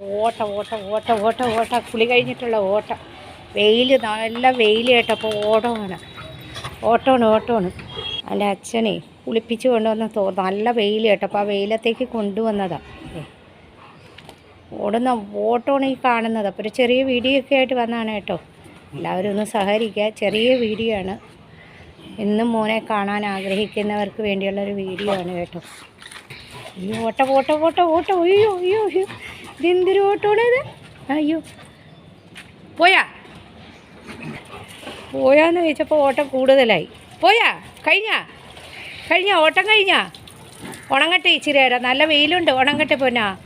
ഓട്ട ഓട്ടം ഓട്ടം ഓട്ടം ഓട്ടം. കുളി കഴിഞ്ഞിട്ടുള്ള ഓട്ടം. വെയിൽ നല്ല വെയിൽ കേട്ടപ്പോൾ ഓട്ടമാണ് ഓട്ടമാണ് ഓട്ടമാണ്. എന്റെ അച്ഛനെ കുളിപ്പിച്ച് കൊണ്ടുവന്ന തോ നല്ല വെയിൽ കേട്ടപ്പോൾ ആ വെയിലത്തേക്ക് കൊണ്ടുവന്നതാണ് ഓടുന്ന ഓട്ടമാണ് ഈ കാണുന്നത്. അപ്പോൾ ഒരു ചെറിയ വീഡിയോ ഒക്കെ ആയിട്ട് വന്നതാണ് കേട്ടോ. എല്ലാവരും ഒന്ന് സഹകരിക്കുക. ചെറിയ വീഡിയോ ആണ്. ഇന്നും മോനെ കാണാൻ ആഗ്രഹിക്കുന്നവർക്ക് വേണ്ടിയുള്ളൊരു വീഡിയോ ആണ് കേട്ടോ. ഈ ഓട്ടം ഓട്ടം ഓട്ടം ഓട്ടം. അയ്യോ അയ്യോ അയ്യോ. ഇതെന്തൊരു ഓട്ടോടെ ഇത്? അയ്യോ. പോയാ. പോയാന്ന് ചോദിച്ചപ്പോൾ ഓട്ടം കൂടുതലായി. പോയാ കഴിഞ്ഞാ. കഴിഞ്ഞാ ഓട്ടം കഴിഞ്ഞാ. ഉണങ്ങട്ടെ ഇച്ചിരി നേരം നല്ല വെയിലുണ്ട്. ഉണങ്ങട്ടെ പൊന്നാ.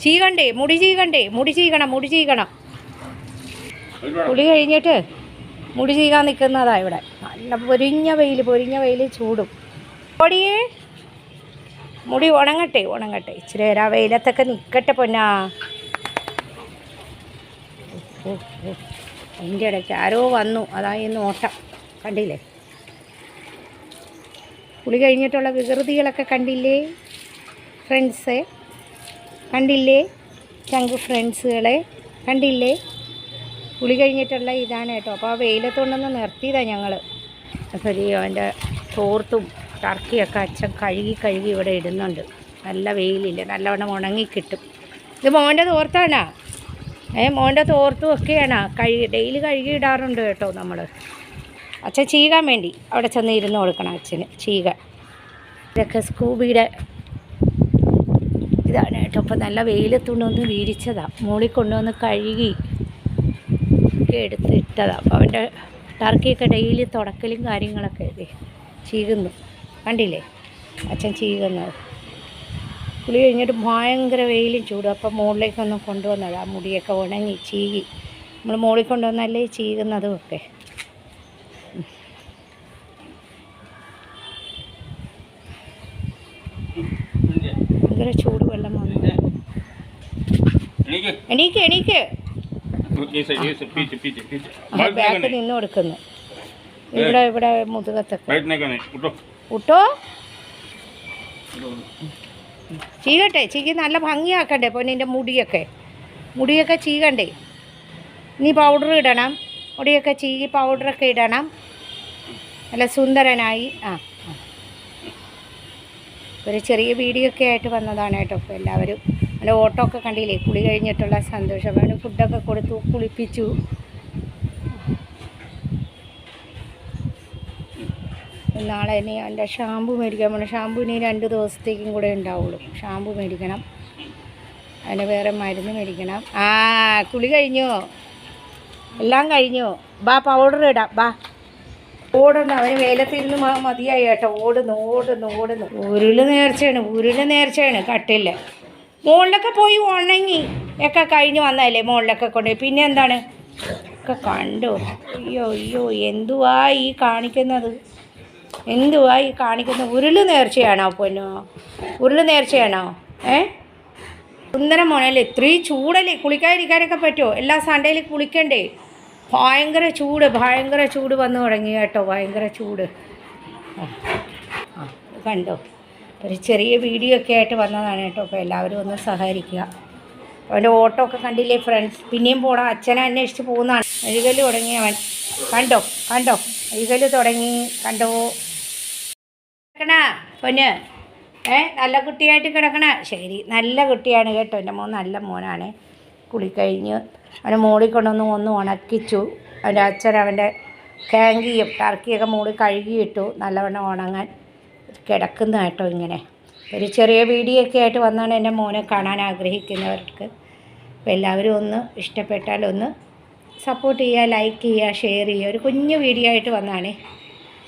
ചീകണ്ടേ മുടി ചീകണ്ടേ. മുടി ചീകണം മുടി ചീകണം. കുളി കഴിഞ്ഞിട്ട് മുടി ചീകാൻ നിൽക്കുന്നതാ ഇവിടെ. നല്ല പൊരിഞ്ഞ വെയിൽ പൊരിഞ്ഞ വെയിൽ ചൂടും. ഓടിയേ മുടി ഉണങ്ങട്ടെ ഉണങ്ങട്ടെ. ഇച്ചിരി നേരം ആ വെയിലത്തൊക്കെ നിൽക്കട്ടെ പൊന്നാ. എന്റെ ഇടയ്ക്ക് ആരോ വന്നു. അതായി നോട്ടം. കണ്ടില്ലേ? കുളി കഴിഞ്ഞിട്ടുള്ള വികൃതികളൊക്കെ കണ്ടില്ലേ? ഫ്രണ്ട്സ് കണ്ടില്ലേ? ചങ്ക് ഫ്രണ്ട്സുകളെ കണ്ടില്ലേ? കുളി കഴിഞ്ഞിട്ടുള്ള ഇതാണ് കേട്ടോ. അപ്പോൾ ആ വെയിലത്തുകൊണ്ടൊന്ന് നിർത്തിയതാണ് ഞങ്ങൾ അപ്പോൾ അവന്റെ തോർത്തും ടർക്കിയൊക്കെ അച്ഛൻ കഴുകി കഴുകി ഇവിടെ ഇടുന്നുണ്ട്. നല്ല വെയിലില്ല? നല്ലവണ്ണം ഉണങ്ങി കിട്ടും ഇത് മോന്റെ തോർത്താണോ? ഏ മോന്റെ തോർത്തും ഒക്കെയാണ് കഴുകി ഡെയിലി കഴുകി ഇടാറുണ്ട് കേട്ടോ നമ്മൾ അച്ഛൻ ചീകാൻ വേണ്ടി അവിടെ ചെന്ന് ഇരുന്ന് കൊടുക്കണം അച്ഛന് ചീക ഇതൊക്കെ സ്കൂബിയുടെ ഇതാണ് കേട്ടോ. അപ്പോൾ നല്ല വെയിലത്തുണ്ടൊന്ന് വീരിച്ചതാണ് മുകളിൽ കൊണ്ടുവന്ന് കഴുകി ഒക്കെ എടുത്ത് ഇട്ടതാണ് അപ്പോൾ അവന്റെ ടർക്കിയൊക്കെ ഡെയിലി തുടക്കലും കാര്യങ്ങളൊക്കെ ചീകുന്നു. കണ്ടില്ലേ? അച്ഛൻ ചീകുന്നത് കുളി കഴിഞ്ഞിട്ട് ഭയങ്കര വെയിലും ചൂടും. അപ്പം മുകളിലേക്കൊന്നും കൊണ്ടുവന്നത്. ആ മുടിയൊക്കെ ഉണങ്ങി ചീകി. നമ്മൾ മുകളിൽ കൊണ്ടുവന്നല്ലേ ചീകുന്നതും ഒക്കെ ഭയങ്കര ചൂട് വെള്ളം വന്നു. എണീക്ക്. എണീക്ക് ബൈക്ക്. നിന്ന് കൊടുക്കുന്നു. ഇവിടെ ഇവിടെ മുതുകത്തൊക്കെ. ഉട്ടോ ചീകട്ടെ ചീകി നല്ല ഭംഗിയാക്കണ്ടേ പൊന്നിന്റെ മുടിയൊക്കെ. മുടിയൊക്കെ ചീകണ്ടേ. നീ പൗഡർ ഇടണം. മുടിയൊക്കെ ചീകി പൗഡറൊക്കെ ഇടണം. നല്ല സുന്ദരനായി. ആ. ഒരു ചെറിയ വീഡിയോ ഒക്കെ ആയിട്ട് വന്നതാണ് കേട്ടോ ഇപ്പോൾ എല്ലാവരും. നല്ല ഓട്ടോ ഒക്കെ കണ്ടില്ലേ? കുളി കഴിഞ്ഞിട്ടുള്ള സന്തോഷം. അവന് ഫുഡൊക്കെ കൊടുത്തു കുളിപ്പിച്ചു. നാളെ ഇനി എന്റെ ഷാമ്പു മേടിക്കാൻ പോകണം ഷാമ്പു ഇനി രണ്ട് ദിവസത്തേക്കും കൂടെ ഉണ്ടാവുള്ളൂ. ഷാമ്പു മേടിക്കണം. അതിന് വേറെ മരുന്ന് മേടിക്കണം. ആ കുളി കഴിഞ്ഞോ? എല്ലാം കഴിഞ്ഞോ? ബാ പൗഡർ ഇടാം. ബാ. ഓടുന്നു അവന് വെയിലത്തിരുന്ന് മതിയായി കേട്ടോ. ഓടുന്നു ഓടുന്നു ഓടുന്നു. ഉരുൾ നേർച്ചയാണ് ഉരുൾ നേർച്ചയാണ് കട്ടില്ല മുകളിലൊക്കെ പോയി ഉണങ്ങി. ഒക്കെ കഴിഞ്ഞ് വന്നതല്ലേ മുകളിലൊക്കെ കൊണ്ടുപോയി. പിന്നെ എന്താണ്? ഒക്കെ കണ്ടു. അയ്യോ അയ്യോ എന്തുവാ ഈ കാണിക്കുന്നത്? എന്തുവാ ഈ കാണിക്കുന്ന ഉരുൾ നേർച്ചയാണോ പൊന്നോ? ഉരുൾ നേർച്ചയാണോ? ഏ? സുന്ദരം മോനല്ലേ ഇത്രയും ചൂടല്ലേ? കുളിക്കാതിരിക്കാനൊക്കെ പറ്റുമോ? എല്ലാ സൺഡേയിലും കുളിക്കണ്ടേ? ഭയങ്കര ചൂട് ഭയങ്കര ചൂട് വന്നു തുടങ്ങി കേട്ടോ ഭയങ്കര ചൂട്. കണ്ടോ? ഒരു ചെറിയ വീഡിയോ ഒക്കെ ആയിട്ട് വന്നതാണ് കേട്ടോ അപ്പോൾ എല്ലാവരും ഒന്ന് സഹകരിക്കുക. അവന്റെ ഓട്ടോ ഒക്കെ കണ്ടില്ലേ ഫ്രണ്ട്സ്? പിന്നെയും പോണം അച്ഛനെ അന്വേഷിച്ച് പോകുന്നതാണ്. അഴുകൽ തുടങ്ങി അവൻ. കണ്ടോ? കണ്ടോ? അഴുകൽ തുടങ്ങി. കണ്ടോ? കിടക്കണ പൊന്ന്. ഏ നല്ല കുട്ടിയായിട്ട് കിടക്കണ. ശരി നല്ല കുട്ടിയാണ് കേട്ടോ. എന്റെ മോൻ നല്ല മോനാണ്. കുളിക്കഴിഞ്ഞ് അവനെ മോളിൽ കൊണ്ടൊന്ന് ഒന്ന് ഉണക്കിച്ചു. അവന്റെ അച്ഛൻ അവന്റെ കാങ്കിയും ടർക്കിയൊക്കെ മോളിൽ കഴുകിയിട്ടു നല്ലവണ്ണം ഉണങ്ങാൻ കിടക്കുന്ന കേട്ടോ ഇങ്ങനെ. ഒരു ചെറിയ വീഡിയോ ഒക്കെ ആയിട്ട് വന്നാണ് എന്റെ മോനെ കാണാൻ ആഗ്രഹിക്കുന്നവർക്ക്. അപ്പോൾ എല്ലാവരും ഒന്ന് ഇഷ്ടപ്പെട്ടാൽ ഒന്ന് സപ്പോർട്ട് ചെയ്യുക ലൈക്ക് ചെയ്യുക ഷെയർ ചെയ്യുക. ഒരു കുഞ്ഞു വീഡിയോ ആയിട്ട് വന്നാണേ.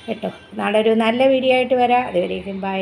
കേട്ടോ. നാളെ ഒരു നല്ല വീഡിയോ ആയിട്ട് വരാം. അതുവരേക്കും ബൈ.